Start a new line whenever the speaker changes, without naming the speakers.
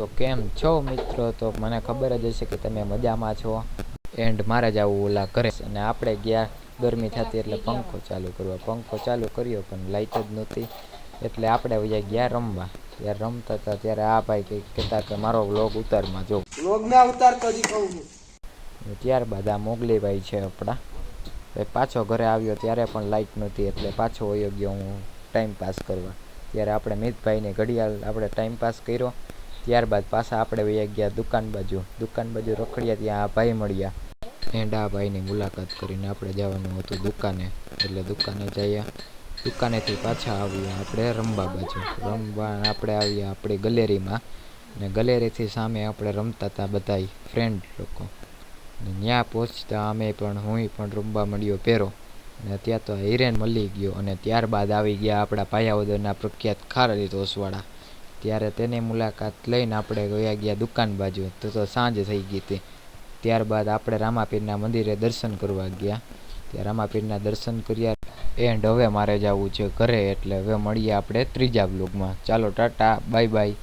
તો કેમ છો મિત્રો? તો મને ખબર જ હશે કે તમે મજામાં છો. એન્ડ મારે જ આવું ઓલા ઘરે અને આપણે ગયા ગરમી થતી એટલે પંખો ચાલુ કરવા પંખો ચાલુ કર્યો પણ લાઇટ જ નહોતી. એટલે આપણે ગયા રમવા ત્યારે રમતા હતા ત્યારે આ ભાઈ કંઈક કહેતા કે મારો વ્લોગ ઉતારમાં જો.
લોગ ના ઉતારતો જ કહું છું.
ત્યારબાદ આ મોગલીભાઈ છે આપણા. પાછો ઘરે આવ્યો ત્યારે પણ લાઇટ નહોતી એટલે પાછો વયો ગયો હું ટાઈમ પાસ કરવા. ત્યારે આપણે મિતભાઈને ઘડિયાળ આપણે ટાઈમ પાસ કર્યો. ત્યારબાદ પાછા આપણે વયા ગયા દુકાન બાજુ. દુકાન બાજુ રખડ્યા ત્યાં આ ભાઈ મળ્યા. એન્ડ આ ભાઈની મુલાકાત કરીને આપણે જવાનું હતું દુકાને. એટલે દુકાને જઈએ દુકાનેથી પાછા આવ્યા આપણે રમવા બાજુ. રમવા આપણે આવ્યા આપણી ગલેરીમાં. ને ગલેરીથી સામે આપણે રમતા હતા બધાય ફ્રેન્ડ લોકો. ને ત્યાં પહોંચતા અમે પણ હું પણ રમવા મળ્યો પહેરો અને ત્યાં તો હિરેન મળી ગયો અને ત્યારબાદ આવી ગયા આપણા પાયાવદરના પ્રખ્યાત ખારલી તોસવાળા ત્યારે તેની મુલાકાત લઈને આપણે ગયા ગયા દુકાન બાજુ. તો તો સાંજ થઈ ગઈ હતી. ત્યારબાદ આપણે રામાપીરના મંદિરે દર્શન કરવા ગયા. ત્યાં રામાપીરના દર્શન કર્યા. એન્ડ હવે મારે જવું છે ઘરે એટલે હવે મળીએ આપણે ત્રીજા બ્લોગમાં ચાલો ટાટા, બાય બાય.